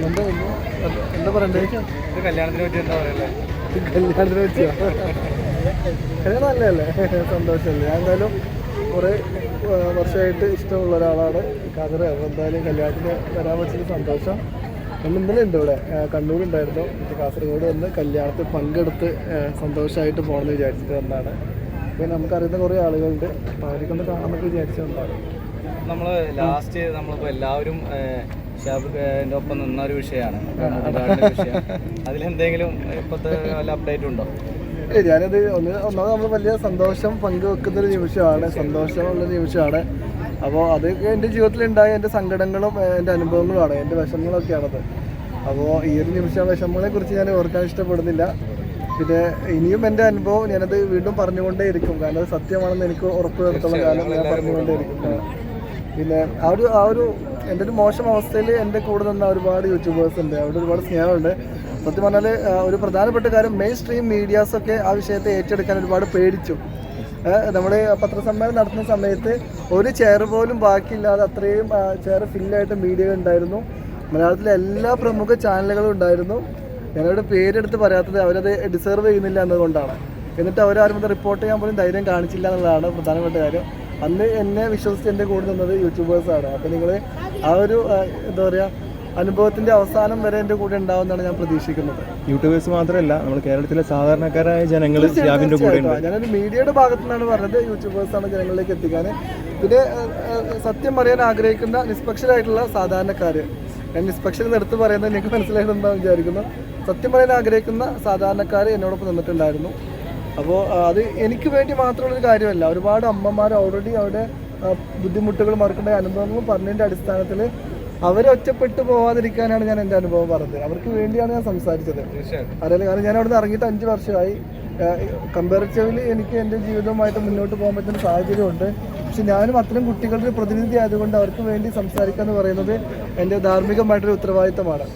എന്താ എന്താ കല്യാണത്തിനെ പറ്റി എന്താ നല്ലതല്ലേ സന്തോഷമല്ലേ ഞാൻ എന്തായാലും കുറേ വർഷമായിട്ട് ഇഷ്ടമുള്ള ഒരാളാണ് കാതറ അപ്പോൾ എന്തായാലും കല്യാണത്തിന് വരാൻ പറ്റിയ സന്തോഷം നമ്മൾ ഇന്നലെ ഉണ്ട് ഇവിടെ കണ്ണൂരുണ്ടായിരുന്നു കാസർഗോഡ് വന്ന് കല്യാണത്തിൽ പങ്കെടുത്ത് സന്തോഷമായിട്ട് പോകണമെന്ന് വിചാരിച്ചിട്ട് വന്നതാണ് അപ്പോൾ നമുക്കറിയുന്ന കുറേ ആളുകളുണ്ട് അപ്പോൾ അവരെ കൊണ്ട് കാണാമെന്നൊക്കെ വിചാരിച്ചു വന്നതാണ് നമ്മൾ ലാസ്റ്റ് നമ്മളിപ്പോൾ എല്ലാവരും ഷാബിന്റെ ഒപ്പം നിന്ന ഒരു വിഷയമാണ് അതിലെന്തെങ്കിലും ഇപ്പോഴത്തെ വല്ല അപ്ഡേറ്റ് ഉണ്ടോ? ഞാനത് ഒന്ന് ഒന്നാമത് നമ്മൾ വലിയ സന്തോഷം പങ്കുവെക്കുന്ന ഒരു നിമിഷമാണ്. സന്തോഷമുള്ള നിമിഷമാണ്. അപ്പോൾ അതൊക്കെ എന്റെ ജീവിതത്തിൽ ജീവിതത്തിലുണ്ടായ എന്റെ സങ്കടങ്ങളും എന്റെ അനുഭവങ്ങളുമാണ്. എന്റെ വിഷമങ്ങളൊക്കെയാണത്. അപ്പോൾ ഈ ഒരു നിമിഷം വിഷമങ്ങളെ കുറിച്ച് ഞാൻ ഓർക്കാൻ ഇഷ്ടപ്പെടുന്നില്ല. പിന്നെ ഇനിയും എന്റെ അനുഭവം ഞാനത് വീണ്ടും പറഞ്ഞുകൊണ്ടേ ഇരിക്കും കാരണം അത് സത്യമാണെന്ന് എനിക്ക് ഉറപ്പ് വരുത്തുള്ള കാലം ഞാൻ പറഞ്ഞുകൊണ്ടേ ഇരിക്കും ആ. പിന്നെ ആ ഒരു ആ ഒരു എന്റെ ഒരു മോശം അവസ്ഥയിൽ എന്റെ കൂടെ നിന്ന ഒരുപാട് യൂട്യൂബേഴ്സ് ഉണ്ട്. അവിടെ ഒരുപാട് സ്നേഹമുണ്ട്. സത്യം പറഞ്ഞാൽ ഒരു പ്രധാനപ്പെട്ട കാര്യം മെയിൻ സ്ട്രീം മീഡിയാസൊക്കെ ആ വിഷയത്തെ ഏറ്റെടുക്കാൻ ഒരുപാട് പേടിച്ചു. നമ്മൾ പത്രസമ്മേളനം നടത്തുന്ന സമയത്ത് ഒരു ചെയർ പോലും ബാക്കിയില്ലാതെ അത്രയും ചെയർ ഫില്ലായിട്ട് മീഡിയ ഉണ്ടായിരുന്നു. മലയാളത്തിലെ എല്ലാ പ്രമുഖ ചാനലുകളും ഉണ്ടായിരുന്നു. ഞങ്ങളുടെ പേരെടുത്ത് പറയാത്തത് അവരത് ഡിസേർവ് ചെയ്യുന്നില്ല എന്നതുകൊണ്ടാണ്. എന്നിട്ട് അവരാരും അത് റിപ്പോർട്ട് ചെയ്യാൻ പോലും ധൈര്യം കാണിച്ചില്ല എന്നുള്ളതാണ് പ്രധാനപ്പെട്ട കാര്യം. അന്ന് എന്നെ വിശ്വസിച്ച് എന്റെ കൂടെ നിന്നത് യൂട്യൂബേഴ്സാണ് അപ്പോൾ നിങ്ങൾ ആ ഒരു എന്താ പറയുക അനുഭവത്തിന്റെ അവസാനം വരെ എന്റെ കൂടെ ഉണ്ടാവുമെന്നാണ് ഞാൻ പ്രതീക്ഷിക്കുന്നത്. യൂട്യൂബേഴ്സ് മാത്രമല്ല നമ്മൾ കേരളത്തിലെ സാധാരണക്കാരായ ജനങ്ങൾ കൂടെ. ഞാനൊരു മീഡിയയുടെ ഭാഗത്തു നിന്നാണ് പറഞ്ഞത് യൂട്യൂബേഴ്സാണ് ജനങ്ങളിലേക്ക് എത്തിക്കാൻ. പിന്നെ സത്യം പറയാൻ ആഗ്രഹിക്കുന്ന നിഷ്പക്ഷരായിട്ടുള്ള സാധാരണക്കാർ ഞാൻ നിഷ്പക്ഷത എടുത്ത് പറയുന്നത് എനിക്ക് മനസ്സിലായിട്ടുണ്ടാകും വിചാരിക്കുന്നു. സത്യം പറയാൻ ആഗ്രഹിക്കുന്ന സാധാരണക്കാർ എന്നോടൊപ്പം നിന്നിട്ടുണ്ടായിരുന്നു. അപ്പോൾ അത് എനിക്ക് വേണ്ടി മാത്രമുള്ളൊരു കാര്യമല്ല. ഒരുപാട് അമ്മമാർ ഓൾറെഡി അവിടെ ബുദ്ധിമുട്ടുകൾ മറക്കേണ്ട അനുഭവങ്ങളും പറഞ്ഞതിന്റെ അടിസ്ഥാനത്തിൽ അവരെ ഒറ്റപ്പെട്ടു പോവാതിരിക്കാനാണ് ഞാൻ എന്റെ അനുഭവം പറഞ്ഞത്. അവർക്ക് വേണ്ടിയാണ് ഞാൻ സംസാരിച്ചത്. അതായത് കാരണം ഞാൻ അവിടുന്ന് ഇറങ്ങിയിട്ട് അഞ്ച് വർഷമായി. കമ്പാരിറ്റീവ്ലി എനിക്ക് എന്റെ ജീവിതവുമായിട്ട് മുന്നോട്ട് പോകാൻ പറ്റുന്ന സാഹചര്യമുണ്ട്. പക്ഷെ ഞാനും അത്തരം കുട്ടികളുടെ ഒരു പ്രതിനിധി ആയതുകൊണ്ട് അവർക്ക് വേണ്ടി സംസാരിക്കുക എന്ന് പറയുന്നത് എന്റെ ധാർമ്മികമായിട്ടൊരു ഉത്തരവാദിത്തമാണ്.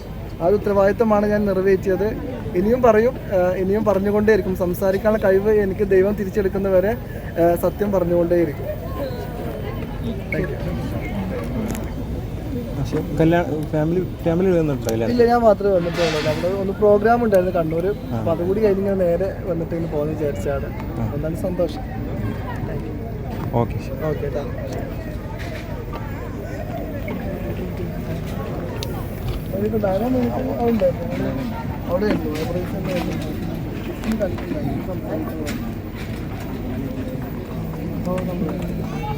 ആ ഒരു ഉത്തരവാദിത്തമാണ് ഞാൻ നിറവേറ്റിയത്. ഇനിയും പറയും ഇനിയും പറഞ്ഞുകൊണ്ടേയിരിക്കും. സംസാരിക്കാനുള്ള കഴിവ് എനിക്ക് ദൈവം തിരിച്ചെടുക്കുന്നവരെ സത്യം പറഞ്ഞുകൊണ്ടേയിരിക്കും. താങ്ക് ഫാമിലി ഫാമിലി ഇല്ല ഞാൻ മാത്രമേ വന്നിട്ടുള്ളൂ. നമ്മുടെ ഒന്ന് പ്രോഗ്രാം ഉണ്ടായിരുന്നു കണ്ണൂർ അപ്പൊ അതുകൂടി കഴിഞ്ഞ് നേരെ വന്നിട്ട് ഇങ്ങനെ പോകുന്ന വിചാരിച്ചാണ് നല്ല സന്തോഷം. ഓക്കെ ഓക്കെ താങ്ക് യു ധാരാളം ഉണ്ടായിരുന്നു അവിടെ അപ്പോൾ നമ്മൾ